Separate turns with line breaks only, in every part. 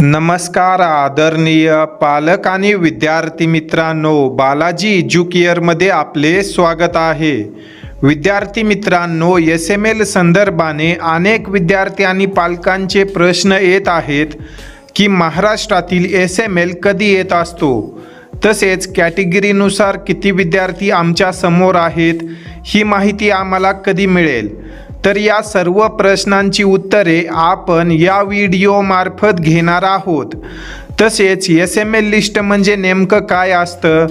नमस्कार आदरणीय पालक आणि विद्यार्थी मित्रांनो. बालाजी एज्युकेअरमध्ये आपले स्वागत आहे. विद्यार्थी मित्रांनो एस एम एल संदर्भाने अनेक विद्यार्थी आणि पालकांचे प्रश्न येत आहेत की महाराष्ट्रातील एस एम एल कधी येत असतो? तसेच कॅटेगरीनुसार किती विद्यार्थी आमच्यासमोर आहेत? ही माहिती आम्हाला कधी मिळेल? तर या सर्व प्रश्नांची उत्तरे आपण या व्हिडिओमार्फत घेणार आहोत. तसेच एस एम एल लिस्ट म्हणजे नेमकं काय असतं?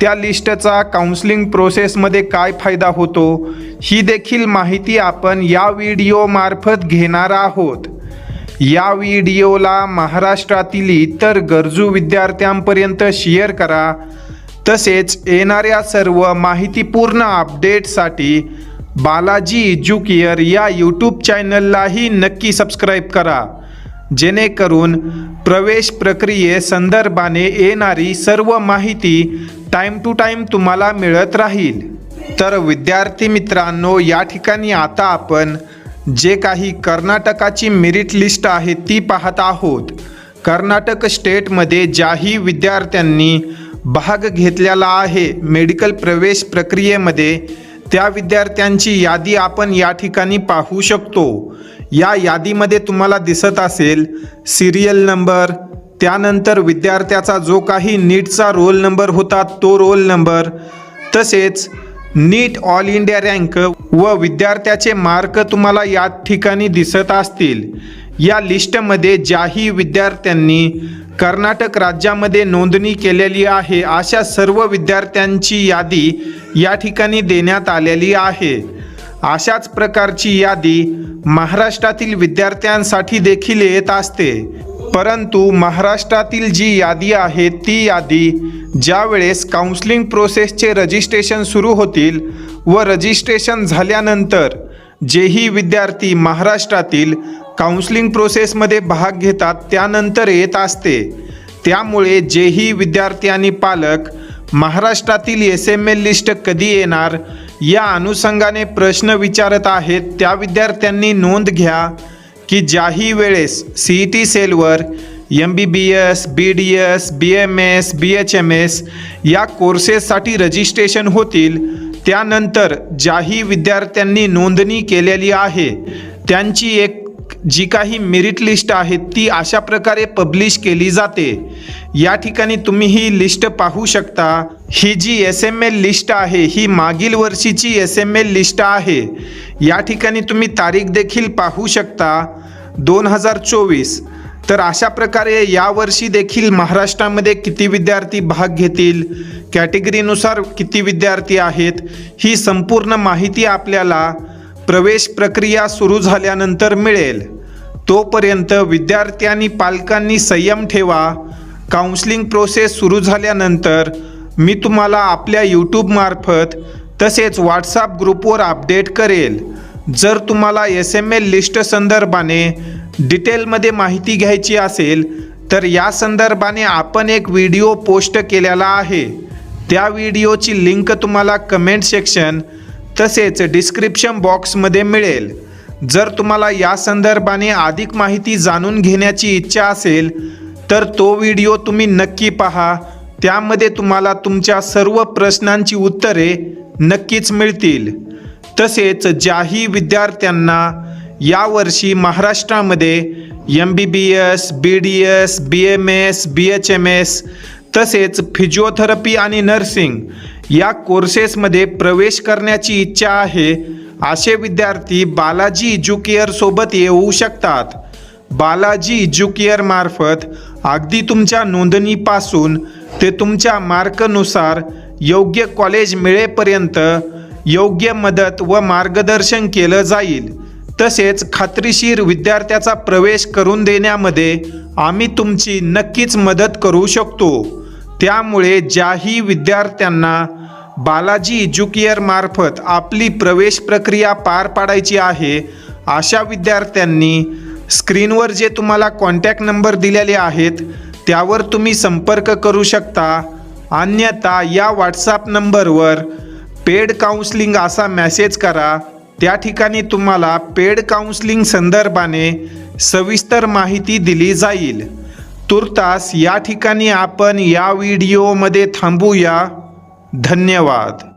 त्या लिस्टचा काउन्सिलिंग प्रोसेसमध्ये काय फायदा होतो? ही देखील माहिती आपण या व्हिडिओमार्फत घेणार आहोत. या व्हिडिओला महाराष्ट्रातील इतर गरजू विद्यार्थ्यांपर्यंत शेअर करा. तसेच येणाऱ्या सर्व माहितीपूर्ण अपडेटसाठी बालाजी एज्युकेअर या यूट्यूब चॅनललाही नक्की सबस्क्राईब करा. जेणेकरून प्रवेश प्रक्रिये संदर्भाने येणारी सर्व माहिती टाईम टू टाईम तुम्हाला मिळत राहील. तर विद्यार्थी मित्रांनो या ठिकाणी आता आपण जे काही कर्नाटकाची मेरिट लिस्ट आहे ती पाहत आहोत. कर्नाटक स्टेटमध्ये ज्याही विद्यार्थ्यांनी भाग घेतलेला आहे मेडिकल प्रवेश प्रक्रियेमध्ये त्या विद्यार्थ्यांची यादी आपण या ठिकाणी पाहू शकतो. या यादीमध्ये तुम्हाला दिसत असेल सिरियल नंबर त्यानंतर विद्यार्थ्याचा जो काही नीटचा रोल नंबर होता तो रोल नंबर तसेच नीट ऑल इंडिया रँक व विद्यार्थ्याचे मार्क तुम्हाला या ठिकाणी दिसत असतील. या लिस्टमध्ये ज्याही विद्यार्थ्यांनी कर्नाटक राज्यामध्ये नोंदणी केलेली आहे अशा सर्व विद्यार्थ्यांची यादी या ठिकाणी देण्यात आलेली आहे. अशाच प्रकारची यादी महाराष्ट्रातील विद्यार्थ्यांसाठी देखील येत असते. परंतु महाराष्ट्रातील जी यादी आहे ती यादी ज्यावेळेस काउन्सलिंग काउन्सिलिंग प्रोसेसचे रजिस्ट्रेशन सुरू होतील व रजिस्ट्रेशन झाल्यानंतर जेही विद्यार्थी महाराष्ट्रातील काउन्सिलिंग प्रोसेसमध्ये भाग घेतात त्यानंतर येत असते. त्यामुळे जेही विद्यार्थी आणि पालक महाराष्ट्रातील एस एम एल लिस्ट कधी येणार या अनुषंगाने प्रश्न विचारत आहेत. त्या विद्यार्थ्यांनी नोंद घ्या की ज्याही वेळेस सी ई टी सेलवर M B B S B D S B M S B H M S या कोर्सेससाठी रजिस्ट्रेशन होतील त्यानंतर ज्याही विद्यार्थ्यांनी नोंदणी केलेली आहे त्यांची एक जी काही मेरिट लिस्ट आहे ती अशा प्रकारे पब्लिश केली जाते. या ठिकाणी तुम्ही ही लिस्ट पाहू शकता. ही G S M L list आहे ही मागील वर्षीची एस एम एल लिस्ट आहे. या ठिकाणी तुम्ही तारीख देखील पाहू शकता दोन हजार चोवीस. तर अशा प्रकारे यावर्षी देखील महाराष्ट्रामध्ये किती विद्यार्थी भाग घेतील कॅटेगरीनुसार किती विद्यार्थी आहेत ही संपूर्ण माहिती आपल्याला प्रवेश प्रक्रिया सुरू झाल्यानंतर मिळेल. तोपर्यंत विद्यार्थी आणि पालकांनी संयम ठेवा. काउन्सिलिंग प्रोसेस सुरू झाल्यानंतर मी तुम्हाला आपल्या यूट्यूबमार्फत तसेच व्हॉट्सअप ग्रुपवर अपडेट करेल. जर तुम्हाला एस एम एल लिस्ट संदर्भाने डिटेलमध्ये माहिती घ्यायची असेल तर या संदर्भाने आपण एक व्हिडिओ पोस्ट केलेला आहे. त्या व्हिडिओची लिंक तुम्हाला कमेंट सेक्शन तसेच डिस्क्रिप्शन बॉक्समध्ये मिळेल. जर तुम्हाला या संदर्भाने अधिक माहिती जाणून घेण्याची इच्छा असेल तर तो व्हिडिओ तुम्ही नक्की पहा. त्यामध्ये तुम्हाला तुमच्या सर्व प्रश्नांची उत्तरे नक्कीच मिळतील. तसेच ज्याही विद्यार्थ्यांना यावर्षी महाराष्ट्रामध्ये M B B S B D S B M S B H M S तसेच फिजिओथेरपी आणि नर्सिंग या कोर्सेसमध्ये प्रवेश करण्याची इच्छा आहे असे विद्यार्थी बालाजी एज्युकेअर सोबत येऊ शकतात. बालाजी एज्युकेअर मार्फत अगदी तुमच्या नोंदणीपासून ते तुमच्या मार्कनुसार योग्य कॉलेज मिळेपर्यंत योग्य मदत व मार्गदर्शन केलं जाईल. तसेच खात्रीशीर विद्यार्थ्याचा प्रवेश करून देण्यामध्ये आम्ही तुमची नक्कीच मदत करू शकतो. त्यामुळे ज्याही विद्यार्थ्यांना बालाजी एज्युकेअर मार्फत आपली प्रवेश प्रक्रिया पार पाडायची आहे अशा विद्यार्थ्यांनी स्क्रीनवर जे तुम्हाला कॉन्टॅक्ट नंबर दिलेले आहेत त्यावर तुम्ही संपर्क करू शकता. अन्यथा या व्हॉट्सॲप नंबरवर पेड काउन्सलिंग असा मॅसेज करा. त्या ठिकाणी तुम्हाला पेड काउन्सलिंग संदर्भाने सविस्तर माहिती दिली जाईल. तुर्तास या ठिकाणी आपण या व्हिडिओमध्ये थांबूया. धन्यवाद.